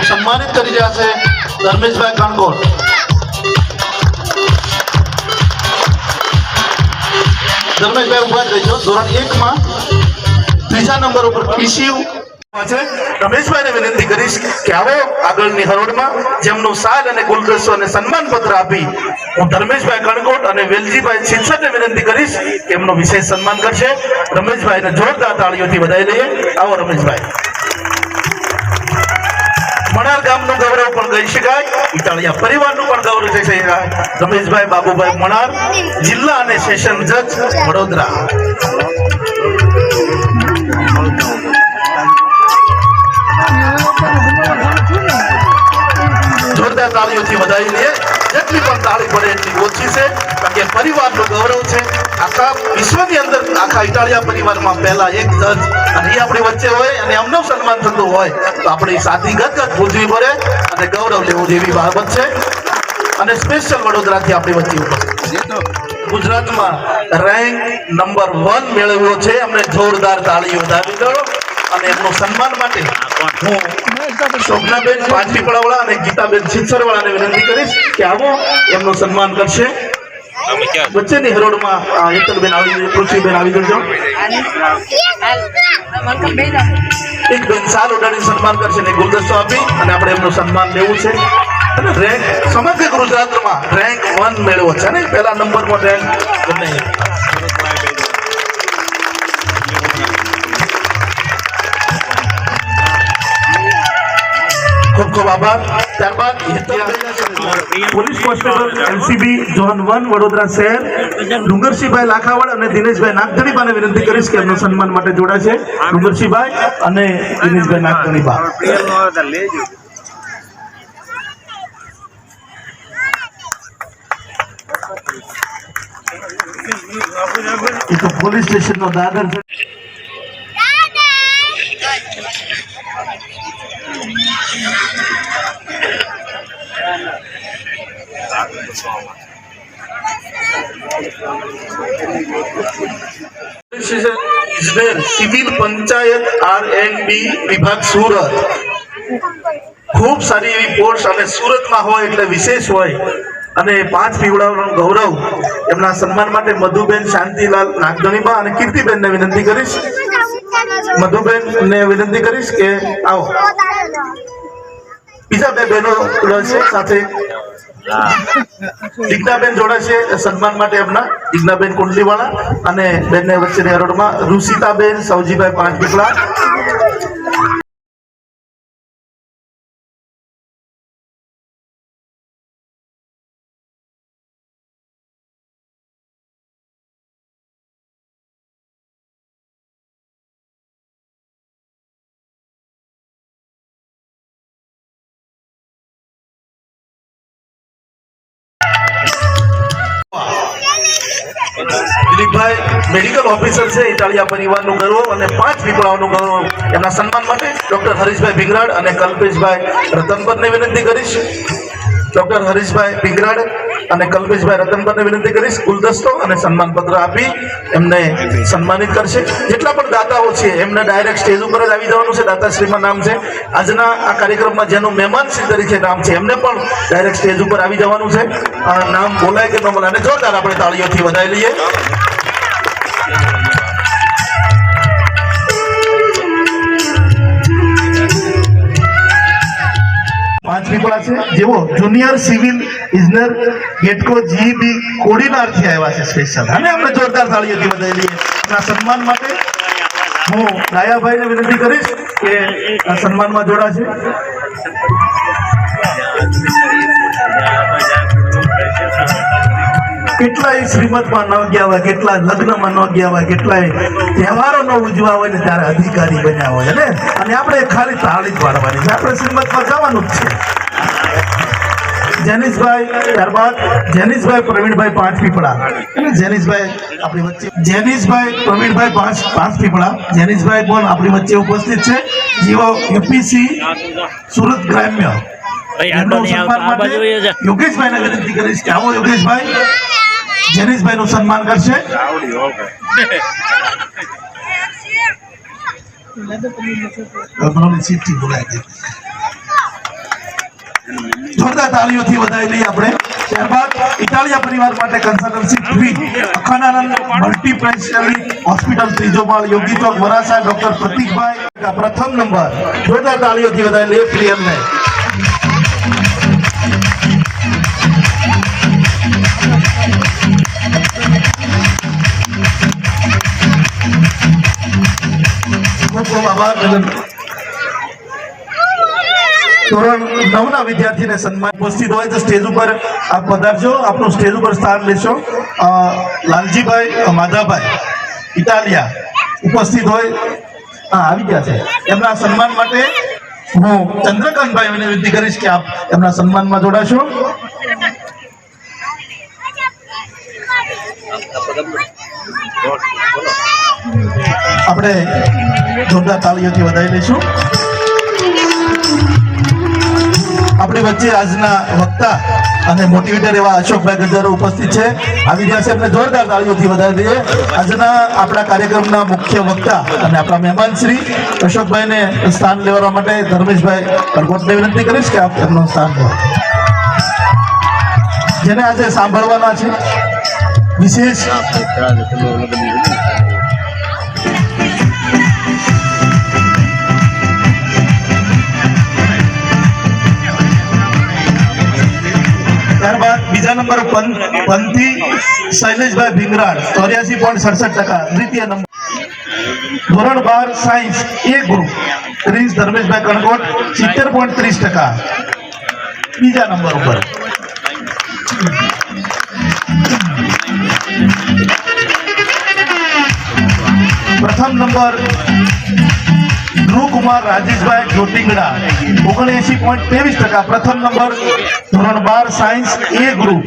એમનું સન્માનિત કરી રહ્યા છે ધર્મેશભાઈ કાણકોટ ધર્મેશભાઈ ઊભા જ રહેજો ધોરણ એકમાં ત્રીજા નંબર ઉપર ઈસીયુ છે રમેશભાઈને કે આવો આગળની હરોળમાં જેમનું સાલ અને ગુલદસ્તો અને સન્માનપત્ર આપી, હું ધર્મેશભાઈ કણકોટ અને વેલજીભાઈ શિક્ષકને વિનંતી કરીશ એમનું વિશેષ સન્માન કરશે. રમેશભાઈને જોરદાર તાળીઓથી વધાઈ લઈએ. આવો રમેશભાઈ. મણાર ગામનું ગૌરવ પણ કહી શકાય. ઇટાળિયા પરિવારનું પણ ગૌરવ કહી શકાય. રમેશભાઈ, બાબુભાઈ મણાર, જિલ્લા અને સેશન જજ વડોદરા. જોરદાર તાળીઓથી વધાવી લઈએ એટલી ઓછી છે કારણ કે પરિવારનું ગૌરવ છે. આખા વિશ્વની અંદર આખા ઇટાલિયા પરિવારમાં પહેલા એક જજ અને એ આપણી વચ્ચે હોય અને એમનું સન્માન થતું હોય, તો આપણી સાથી ગદગદ પૂજવી પડે અને ગૌરવ લેવું જેવી બાબત છે. અને સ્પેશિયલ વડોદરાથી આપણી વચ્ચે ઉપસ્થિત. ગુજરાતમાં રેન્ક નંબર વન મેળવ્યો છે. અમને જોરદાર તાળીઓ વધાવી દો. અને એમનું સન્માન માટે હું શોભનાબેન પાંચપીપળાવાળા અને ગીતાબેન છીછરવાળાને વિનંતી કરીશ કે આવો એમનું સન્માન કરશે. વચ્ચેની હરોળમાં આ હેતલબેન આવી પૃથ્વીબેન આવી જજો એક બેન સાલ ઉડાડી સન્માન કરશે ને ગુલદસ્તો આપી અને આપણે એમનું સન્માન લેવું છે. અને રેન્ક સમગ્ર ગુજરાતમાં રેન્ક વન મેળવો છે ને? પહેલા નંબરમાં રેન્ક બને. ખૂબ ખૂબ આભાર ત્યારબાદ police constable LCB zone one Vadodara શહેર. ડુંગરસિંહભાઈ લાખાવડ અને દિનેશભાઈ નાગધણીબાને વિનંતી કરીશ કે એમનું સન્માન માટે જોડાશે ડુંગરસિંહભાઈ અને દિનેશભાઈ નાગધણીબા. તો પોલીસ સ્ટેશનનો દાદર civil panchayat R and B વિભાગ સુરત. ખૂબ સારી એવી પોસ્ટ અને સુરતમાં હોય એટલે વિશેષ હોય અને પાંચ પીવડાવવાનું ગૌરવ એમના સન્માન માટે મધુબેન શાંતિલાલ નાગધણીબા અને કીર્તિબેનને વિનંતી કરીશ. મધુબેનને વિનંતી કરીશ કે આવો. બીજા બે બહેનો રહેશે સાથે. દિગ્નાબેન જોડાશે સન્માન માટે એમના. દિગ્નાબેન કુંડલીવાળા અને બેનને વચ્ચેની હરોળમાં રુષિતાબેન સૌજીભાઈ પાંચ પીપળા દિલીપભાઈ મેડિકલ ઓફિસર છે, ઇટાલિયા પરિવારનું ગૌરવ અને પાંચ પીપળાઓનું ગૌરવ. એમના સન્માન માટે ડૉક્ટર હરીશભાઈ ભીંગરાડ અને કલ્પેશભાઈ રતનપરને વિનંતી કરીશ. ડૉક્ટર હરીશભાઈ ભીંગરાડ અને કલ્પેશભાઈ રતનપરને વિનંતી કરીશ ગુલદસ્તો અને સન્માનપત્ર આપી એમને સન્માનિત કરશે. જેટલા પણ દાતાઓ છે, એમને ડાયરેક્ટ સ્ટેજ ઉપર જ આવી જવાનું છે. દાતાશ્રીમાં નામ છે. આજના આ કાર્યક્રમમાં જેનું મહેમાન શ્રી તરીકે નામ છે, એમને પણ ડાયરેક્ટ સ્ટેજ ઉપર આવી જવાનું છે. નામ બોલાય કે ન બોલાય અને જોરદાર આપણે તાળીઓથી વધાવી લઈએ. પાંચ પીપળા છે. જેઓ જુનિયર સિવિલ ઇજનેર ગેટકો જીબી કોડીનારથી આવ્યા છે સ્પેશિયલ અને આપણે જોરદાર તાળીઓથી લઈએ. એમના સન્માન માટે હું રાયાભાઈને વિનંતી કરીશ કે આ સન્માનમાં જોડાશે. કેટલાય શ્રીમદમાં ન ગયા હોય કેટલા લગ્નમાં ન ગયા હોય કેટલાય તહેવારો ન ઉજવા હોય ને ત્યારે અધિકારી બન્યા હોય ને અને આપણે ખાલી તાળી જ પાડવાની છે. આપણે શ્રીમદમાં જવાનું જ છે. જેનિશભાઈ ત્યારબાદ જેનિસભાઈ પ્રવીણભાઈ પાંચ પીપળા અને જેનિશભાઈ આપણી વચ્ચે જેનિશભાઈ પ્રવીણભાઈ પાંચ પાંચ પીપળા જેનિશભાઈ પણ આપણી વચ્ચે ઉપસ્થિત છે. જેઓ યુપીસી સુરત ગ્રામ્ય. યોગેશભાઈ વિનંતી કરીશ કે આવો યોગેશભાઈ. જેનિશભાઈ નું સન્માન કરશે. જોરદાર તાળીઓથી વધાવી લઈએ આપણે. ત્યારબાદ ઇટાલિયા પરિવાર માટે કન્સલ્ટન્સી ફી અખાનાનંદ મલ્ટીસ્પેશિયાલિટી હોસ્પિટલ ત્રીજો માળ યોગી ચોક વરાસા ડોક્ટર પ્રતિકભાઈ. પ્રથમ નંબર જોરદાર તાળીઓથી વધાવી લઈએ પ્રિયમને ખૂબ નવના વિદ્યાર્થીને સન્માન ઉપસ્થિત હોય તો સ્ટેજ ઉપર આપ પધારજો. આપનું સ્ટેજ ઉપર સ્થાન લેશો. લાલજીભાઈ માધાભાઈ, ઇટાલિયા ઉપસ્થિત હોય. હા, આવી ગયા છે. એમના સન્માન માટે હું ચંદ્રકાંતભાઈ વિનંતી કરીશ કે આપ એમના સન્માનમાં જોડાશો. આપણે જોરદાર તાળીઓથી વધાવી લઈશું. આપણી વચ્ચે આજના વક્તા અને મોટિવેટર એવા અશોકભાઈ ગજારો ઉપસ્થિત છે. આવી ગયા છે એમને જોરદાર તાળીઓથી વધાવી દઈએ. આજના આપણા કાર્યક્રમના મુખ્ય વક્તા અને આપણા મહેમાન શ્રી અશોકભાઈને સ્થાન લેવા માટે ધર્મેશભાઈ પરગોટને વિનંતી કરીશ કે આપ એમનું સ્થાન લો. જેને આજે સાંભળવાના છે. વિશેષ નંબર પંથ પંથી શૈલેષભાઈ ભીંગરાડ ચોર્યાસી પોઈન્ટ સડસઠ ટકા દ્વિતીય નંબર ધોરણ બાર સાયન્સ એ ગ્રુપ ત્રીસ ધર્મેશભાઈ કણકોટ સિત્તેર પોઈન્ટ ત્રીસ ટકા બીજા નંબર ઉપર પ્રથમ નંબર ધ્રુવકુમાર રાજેશભાઈ જોટિંગડા ઓગણએસી પોઈન્ટ ત્રેવીસ ટકા પ્રથમ નંબર ધોરણ બાર સાયન્સ એ ગ્રુપ.